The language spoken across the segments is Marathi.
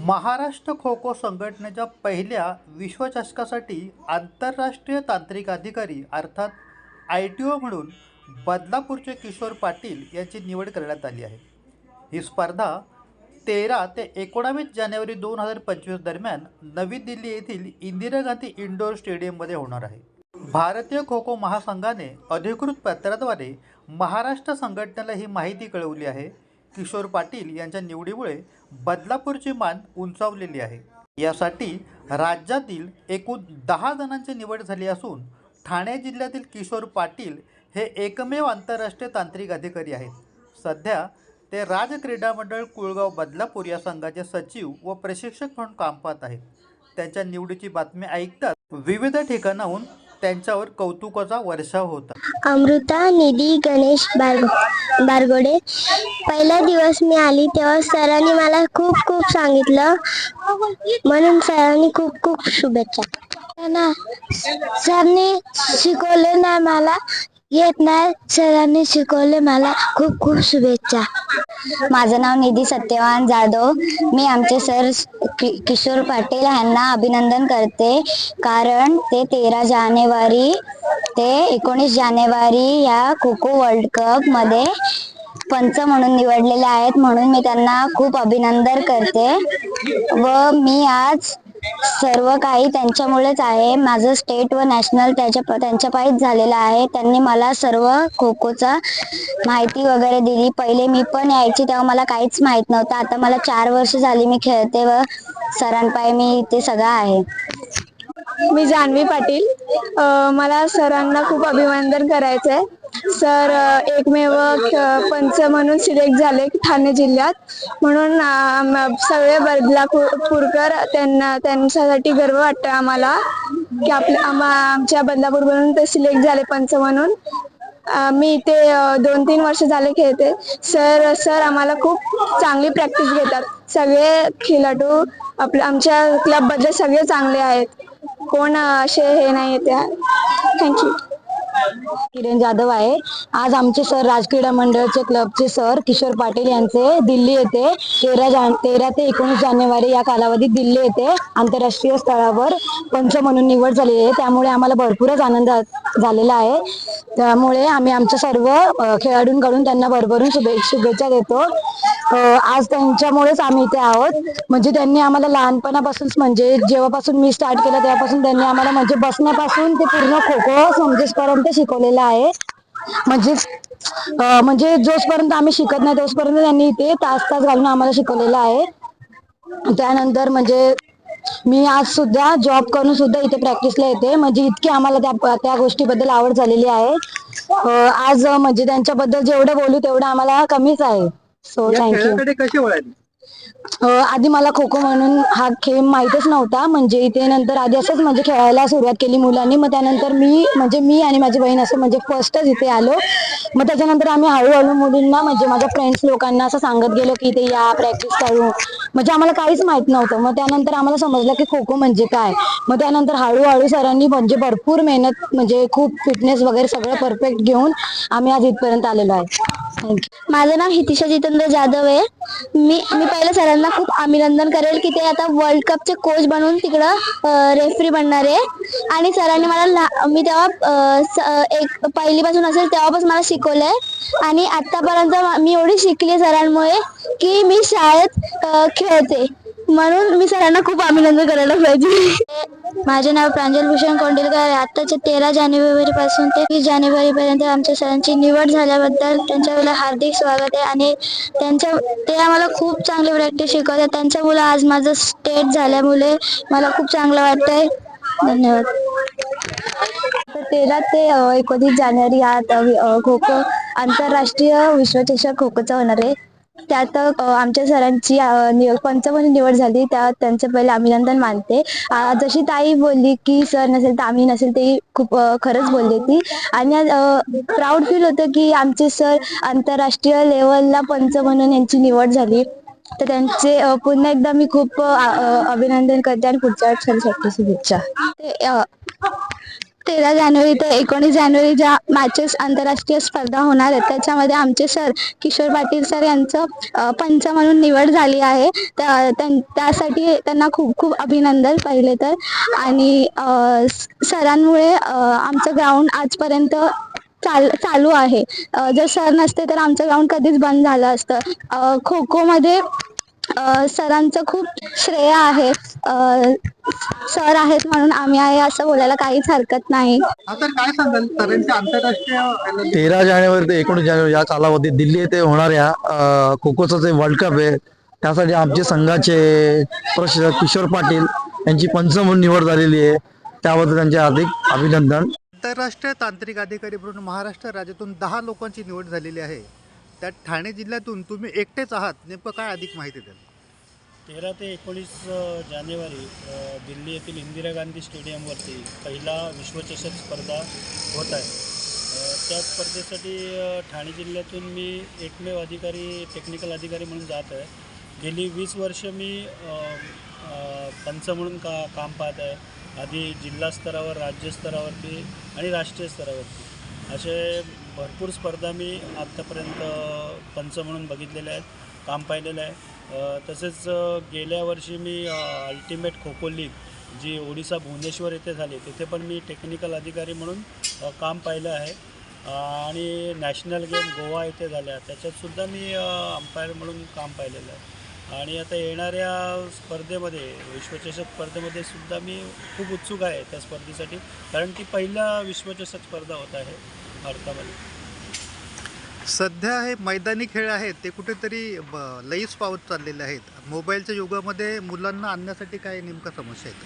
महाराष्ट्र खो खो संघटनेच्या पहिल्या विश्वचषकासाठी आंतरराष्ट्रीय तांत्रिक अधिकारी अर्थात आय टी ओ म्हणून बदलापूरचे किशोर पाटील यांची निवड करण्यात आली आहे. ही स्पर्धा तेरा ते एकोणावीस जानेवारी दोन हजार पंचवीस दरम्यान नवी दिल्ली येथील इंदिरा गांधी इंडोर स्टेडियममध्ये होणार आहे. भारतीय खो खो महासंघाने अधिकृत पत्राद्वारे महाराष्ट्र संघटनेला ही माहिती कळवली आहे. किशोर पाटील यांच्या निवडीमुळे बदलापूरची मान उंचावलेली आहे. यासाठी राज्यातील एकूण दहा जणांची निवड झाली असून ठाणे जिल्ह्यातील किशोर पाटील हे एकमेव आंतरराष्ट्रीय तांत्रिक अधिकारी आहेत. सध्या ते राज क्रीडा मंडळ कुळगाव बदलापूर या संघाचे सचिव व प्रशिक्षक म्हणून काम पाहत आहेत. त्यांच्या निवडीची बातमी ऐकतात विविध ठिकाणाहून त्यांच्यावर कौतुकाचा वर्षाव होता. अमृता निधी गणेश बारगो बारगोडे. पहिला दिवस मी आली तेव्हा सरांनी मला खूप खूप सांगितलं. म्हणून सरांनी खूप खूप शुभेच्छा. ना सरने शिकवले नाही मला. येत नाही सरांनी शिकवले मला खूप खूप शुभेच्छा. माझं नाव निधी सत्यवान जाधव. मी आमचे सर कि- किशोर पाटील यांना अभिनंदन करते. कारण ते तेरा जानेवारी ते एकोणीस जानेवारी या खो खो वर्ल्ड कपमध्ये पंच म्हणून निवडलेले आहेत. म्हणून मी त्यांना खूप अभिनंदन करते. व मी आज सर्व काही त्यांच्यामुळेच आहे. माझं स्टेट व नॅशनल त्याच्या त्यांच्या पायीच झालेलं आहे. त्यांनी मला सर्व खो खोचा माहिती वगैरे दिली. पहिले मी पण यायची तेव्हा मला काहीच माहीत नव्हतं. आता मला चार वर्ष झाली मी खेळते व सरांपायी मी इथे सगळं आहे. मी जान्हवी पाटील. मला सरांना खूप अभिनंदन करायचं आहे सर एकमेव पंच म्हणून सिलेक्ट झाले ठाणे जिल्ह्यात. म्हणून सगळे बदलापूरकर त्यांना त्यांच्यासाठी गर्व वाटतं आम्हाला की आपल्या आमच्या आमच्या बदलापूरवरून ते सिलेक्ट झाले पंच म्हणून. मी इथे दोन तीन वर्ष झाले खेळते. सर सर आम्हाला खूप चांगली प्रॅक्टिस घेतात. सगळे खेळाडू आपल्या आमच्या क्लबबद्दल सगळे चांगले आहेत. कोण असे हे नाही त्या. थँक्यू. किरण जाधव आहे. आज आमचे सर राजक्रीडा मंडळचे क्लबचे सर किशोर पाटील यांचे दिल्ली येथे तेरा तेरा ते एकोणीस जानेवारी या कालावधीत दिल्ली येथे आंतरराष्ट्रीय स्तरावर पंच म्हणून निवड झालेली आहे. त्यामुळे आम्हाला भरपूरच आनंद झालेला आहे. त्यामुळे आम्ही आमच्या सर्व खेळाडूंकडून त्यांना भरभरून शुभे शुभेच्छा देतो. आज त्यांच्यामुळेच आम्ही इथे आहोत. म्हणजे त्यांनी आम्हाला लहानपणापासून म्हणजे जेव्हापासून मी स्टार्ट केलं तेव्हापासून त्यांनी आम्हाला म्हणजे बसण्यापासून ते पूर्ण खो खो समजेसपर्यंत शिकवलेलं आहे. म्हणजे म्हणजे जोपर्यंत आम्ही शिकत नाही तोपर्यंत त्यांनी इथे तास तास घालून आम्हाला शिकवलेलं आहे. त्यानंतर म्हणजे मी आज सुद्धा जॉब करून सुद्धा इथे प्रॅक्टिसला येते. म्हणजे इतकी आम्हाला त्या त्या गोष्टीबद्दल आवड झालेली आहे. आज म्हणजे त्यांच्याबद्दल जेवढं बोलू तेवढं आम्हाला कमीच आहे. सो थँक्यू खेळाकडे कशी वळाली अ, आधी मला खो खो म्हणून हा खेळ माहीतच नव्हता. म्हणजे इथे नंतर आधी असंच म्हणजे खेळायला सुरुवात केली मुलांनी. मग त्यानंतर मी म्हणजे मी आणि माझी बहीण असं म्हणजे फर्स्टच इथे आलो. मग त्याच्यानंतर आम्ही हळूहळू मुलींना म्हणजे माझ्या फ्रेंड्स लोकांना असं सांगत गेलो की इथे या प्रॅक्टिस करू. म्हणजे आम्हाला काहीच माहीत नव्हतं. मग त्यानंतर आम्हाला समजलं की खो खो म्हणजे काय? मग त्यानंतर हळूहळू सरांनी म्हणजे भरपूर मेहनत म्हणजे खूप फिटनेस वगैरे सगळं परफेक्ट घेऊन आम्ही आज इथपर्यंत आलेलो आहे. माझं नाव हितिशा जितेंद्र जाधव आहे. मी मी पहिलं सरांना खूप अभिनंदन करेल की ते आता वर्ल्ड कपचे कोच बनवून तिकडं रेफरी बनणार आहे. आणि सरांनी मला मी तेव्हा स- एक पहिलीपासून असेल तेव्हापासून मला शिकवलंय. आणि आतापर्यंत मी एवढी शिकली सरांमुळे की मी शाळेत खेळते. म्हणून मी सरांना खूप अभिनंदन करायला पाहिजे. माझे नाव प्रांजल भूषण कोंडिलकर आहे. आताचे तेरा जानेवारी पासून ते वीस जानेवारी पर्यंत आमच्या सरांची निवड झाल्याबद्दल त्यांच्या हार्दिक स्वागत आहे आणि त्यांच्या ते आम्हाला खूप चांगली प्रॅक्टिस शिकवतात. त्यांच्यामुळे आज माझं स्टेट झाल्यामुळे मला खूप चांगलं वाटतंय. धन्यवाद. तर ते एकोणीस जानेवारी हा खो खो आंतरराष्ट्रीय विश्वचषक खो खोचा होणार आहे. त्यात आमच्या सरांची अ, पंच म्हणून निवड झाली. त्या त्यांचं पहिले अभिनंदन मानते. जशी ताई बोलली की सर नसेल तर आम्ही नसेल ते खूप खरंच बोलली ती. आणि प्राऊड फील होतं की आमचे सर आंतरराष्ट्रीय लेवलला पंच म्हणून यांची निवड झाली. तर त्यांचे पुन्हा एकदा मी खूप अभिनंदन करते आणि पुढच्या शुभेच्छा. तेरा जानेवारी ते एकोणीस जानेवारी ज्या मॅचेस आंतरराष्ट्रीय स्पर्धा होणार आहेत त्याच्यामध्ये आमचे सर किशोर पाटील सर यांचं पंच म्हणून निवड झाली आहे. त्यां- त्यासाठी त्यांना खूप खूप अभिनंदन पहिले तर. आणि सरांमुळे आमचं ग्राउंड आजपर्यंत चाल चालू आहे. जर सर नसते तर आमचं ग्राउंड कधीच बंद झालं असतं. खो खोमध्ये सरांचं खूप श्रेय आहे. सर आहेत म्हणून आम्ही आहे असं बोलायला काहीच हरकत नाही. तर काय सांगाल? सरांच्या आंतरराष्ट्रीय तेरा जानेवारी ते एकोणीस जानेवारी या कालावधीत दिल्ली येथे होणाऱ्या अ, खो खोचं जे वर्ल्ड कप आहे त्यासाठी आमचे संघाचे प्रशिक्षक किशोर पाटील यांची पंच म्हणून निवड झालेली आहे. त्याबद्दल त्यांचे हार्दिक अभिनंदन. आंतरराष्ट्रीय तांत्रिक अधिकारी म्हणून महाराष्ट्र राज्यातून दहा लोकांची निवड झालेली आहे. त्यात ठाणे जिल्ह्यातून तुम्ही एकटेच आहात नेमकं काय अधिक माहिती द्याल? तेरा ते एकोणीस जानेवारी दिल्ली येथील इंदिरा गांधी स्टेडियमवरती पहिला विश्वचषक स्पर्धा होत आहे. त्या स्पर्धेसाठी ठाणे जिल्ह्यातून मी एकमेव अधिकारी टेक्निकल अधिकारी म्हणून जात आहे. गेली वीस वर्ष मी पंच म्हणून का काम पाहत आहे. आधी जिल्हा स्तरावर राज्य स्तरावरती आणि राष्ट्रीय स्तरावरती. असे भरपूर स्पर्धा मी आत्तापर्यंत पंच म्हणून बघितलेल्या आहेत. काम पाहिलेलं आहे. तसेच गेल्या वर्षी मी अल्टिमेट खो खो लीग जी ओडिसा भुवनेश्वर येथे झाली तिथे पण मी टेक्निकल अधिकारी म्हणून काम पाहिलं आहे. आणि नॅशनल गेम गोवा येथे झाल्या. त्याच्यातसुद्धा मी अंपायर म्हणून काम पाहिलेलं आहे. आणि आता येणाऱ्या स्पर्धेमध्ये विश्वचषक स्पर्धेमध्ये सुद्धा मी खूप उत्सुक आहे त्या स्पर्धेसाठी कारण ती पहिला विश्वचषक स्पर्धा होत आहे भारतामध्ये. सध्या हे मैदानी खेळ आहेत ते कुठेतरी ब- लईच पावत चाललेले आहेत. मोबाईलच्या युगामध्ये मुलांना आणण्यासाठी काय नेमका समस्या आहेत?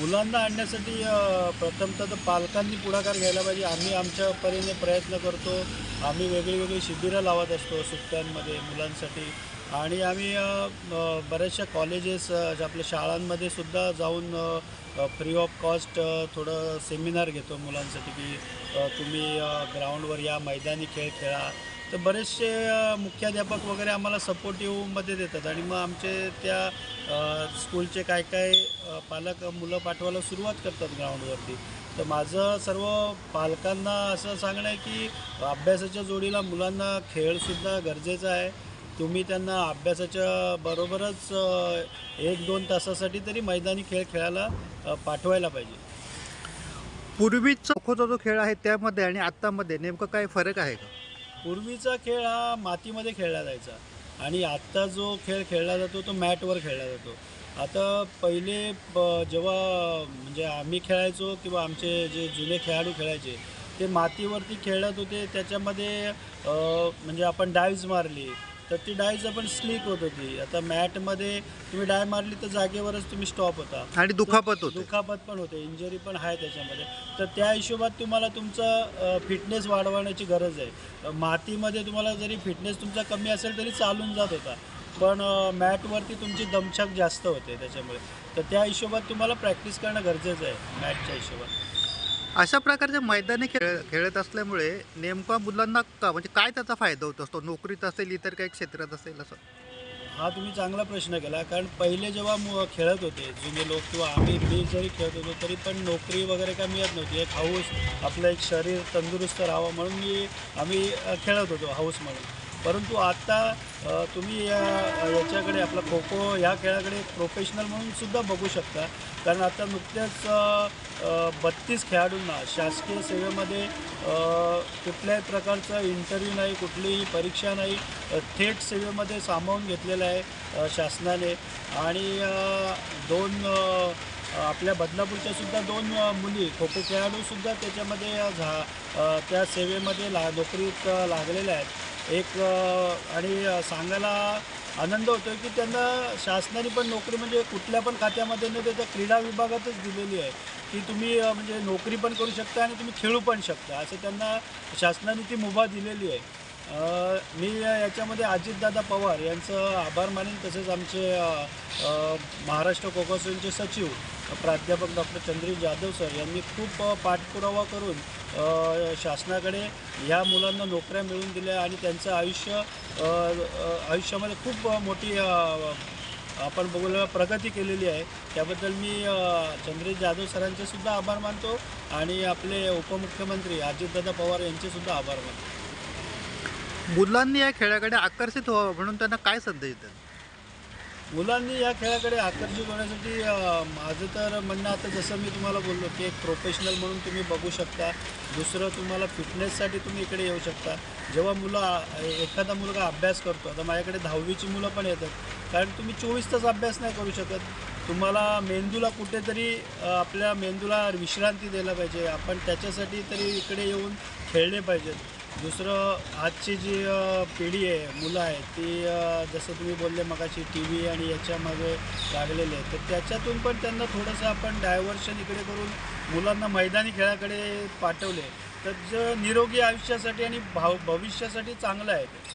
मुलांना आणण्यासाठी अ, प्रथमतः तर पालकांनी पुढाकार घ्यायला पाहिजे. आम्ही आमच्या परीने प्रयत्न करतो. आम्ही वेगळी वेगळी शिबिरं लावत असतो सुट्ट्यांमध्ये मुलांसाठी. आणि आम्ही अ, अ, बऱ्याचशा कॉलेजेस अ, ज्या आपल्या शाळांमध्ये सुद्धा जाऊन फ्री ऑफ कॉस्ट थोडं सेमिनार घेतो मुलांसाठी की तुम्ही ग्राउंडवर या मैदानी खेळ खेळा. तर बरेचसे मुख्याध्यापक वगैरे आम्हाला सपोर्टिव्हमध्ये देतात. आणि मग आमचे त्या स्कूलचे काय काय पालक मुलं पाठवायला सुरुवात करतात ग्राउंडवरती. तर माझं सर्व पालकांना असं सांगणं आहे की अभ्यासाच्या जोडीला मुलांना खेळसुद्धा गरजेचा आहे. तुम्ही त्यांना अभ्यासाच्या बरोबरच एक दोन तासासाठी तरी मैदानी खेळ खेळायला पाठवायला पाहिजे. पूर्वीचा खोचा जो खेळ आहे त्यामध्ये आणि आत्तामध्ये नेमकं काय फरक आहे का? पूर्वीचा खेळ हा मातीमध्ये खेळला जायचा. आणि आत्ता जो खेळ खेळला जातो तो मॅटवर खेळला जातो. आता पहिले ब- जेव्हा म्हणजे आम्ही खेळायचो किंवा आमचे जे जुने खेळाडू खेळायचे ते मातीवरती खेळत होते. त्याच्यामध्ये म्हणजे आपण डाईव्ज मारली तर ती डायव्स आपण स्लिक होत होती आता मॅटमध्ये तुम्ही डाय मारली तर जागेवरच तुम्ही स्टॉप होता. आणि दुखापत होते. दुखापत पण होते. इंजरी पण आहे त्याच्यामध्ये. तर त्या हिशोबात तुम्हाला तुमचं फिटनेस वाढवण्याची गरज आहे. मातीमध्ये तुम्हाला जरी फिटनेस तुमचा कमी असेल तरी चालून जात होता. पण मॅटवरती तुमची दमछाक जास्त होते त्याच्यामुळे. तर त्या हिशोबात तुम्हाला प्रॅक्टिस करणं गरजेचं आहे मॅटच्या हिशोबात. अशा प्रकारचे मैदानी खेळ खेळत असल्यामुळे नेमका मुलांना का म्हणजे काय त्याचा फायदा होत असतो? नोकरीत असेल इतर काही क्षेत्रात असेल असं? हा तुम्ही चांगला प्रश्न केला. कारण पहिले जेव्हा मु खेळत होते जुने लोक किंवा आम्ही मी जरी खेळत होतो तरी पण नोकरी वगैरे काय मिळत नव्हती. एक हाऊस आपलं एक शरीर तंदुरुस्त राहावं म्हणून मी आम्ही खेळत होतो हाऊस म्हणून परंतु आता तुम्ही या याच्याकडे आपला खो खो ह्या खेळाकडे प्रोफेशनल म्हणून सुद्धा बघू शकता. कारण आता नुकत्याच बत्तीस खेळाडूंना शासकीय सेवेमध्ये कुठल्याही प्रकारचा इंटरव्ह्यू नाही कुठलीही परीक्षा नाही थेट सेवेमध्ये सामावून घेतलेलं आहे शासनाने. आणि दोन आपल्या बदलापूरच्या सुद्धा दोन मुली खो खो खेळाडूसुद्धा त्याच्यामध्ये झा त्या सेवेमध्ये ला नोकरीत लागलेल्या आहेत. एक आणि सांगायला आनंद होतो की त्यांना शासनाने पण नोकरी म्हणजे कुठल्या पण खात्यामध्ये न त्याच्या क्रीडा विभागातच दिलेली आहे. की तुम्ही म्हणजे नोकरी पण करू शकता आणि तुम्ही खेळू पण शकता. असं त्यांना शासनाने ती मुभा दिलेली आहे. मी याच्यामध्ये अजितदादा पवार यांचं आभार मानेन. तसेच आमचे महाराष्ट्र कोकॉसोलचे सचिव प्राध्यापक डॉक्टर चंद्री जाधव सर यांनी खूप पाठपुरावा करून शासनाकडे ह्या मुलांना नोकऱ्या मिळवून दिल्या आणि त्यांचं आयुष्य आयुष्यामध्ये खूप मोठी आपण बघूया प्रगती केलेली आहे. त्याबद्दल मी अ, जाधव सरांचे सुद्धा आभार मानतो आणि आपले उपमुख्यमंत्री अजितदादा पवार यांचे सुद्धा आभार मानतो. मुलांनी या खेळाकडे आकर्षित व्हावं म्हणून त्यांना काय संदेश देतात? मुलांनी या खेळाकडे आकर्षित होण्यासाठी माझं तर म्हणणं आता जसं मी तुम्हाला बोललो की एक प्रोफेशनल म्हणून तुम्ही बघू शकता. दुसरं तुम्हाला फिटनेससाठी तुम्ही इकडे येऊ शकता. जेव्हा मुलं एखादा मुलगा अभ्यास करतो आता माझ्याकडे दहावीची मुलं पण येतात. कारण तुम्ही चोवीस तास अभ्यास नाही करू शकत. तुम्हाला मेंदूला कुठेतरी आपल्या मेंदूला विश्रांती द्यायला पाहिजे. आपण त्याच्यासाठी तरी इकडे येऊन खेळले पाहिजेत. दुसरं आजची जी पिढी आहे मुलं आहे ती जसं तुम्ही बोलले मगाशी टी व्ही आणि याच्यामध्ये लागलेले आहे तर त्याच्यातून पण त्यांना थोडंसं आपण डायव्हर्शन इकडे करून मुलांना मैदानी खेळाकडे पाठवले. तर ज निरोगी आयुष्यासाठी आणि भाव भविष्यासाठी चांगलं आहे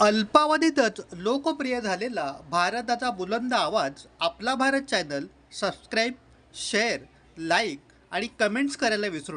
अल्पावधीतच लोकप्रिय झालेला भारताचा बुलंद आवाज आपला Bharat channel subscribe share like आणि कमेंट्स करायला विसरू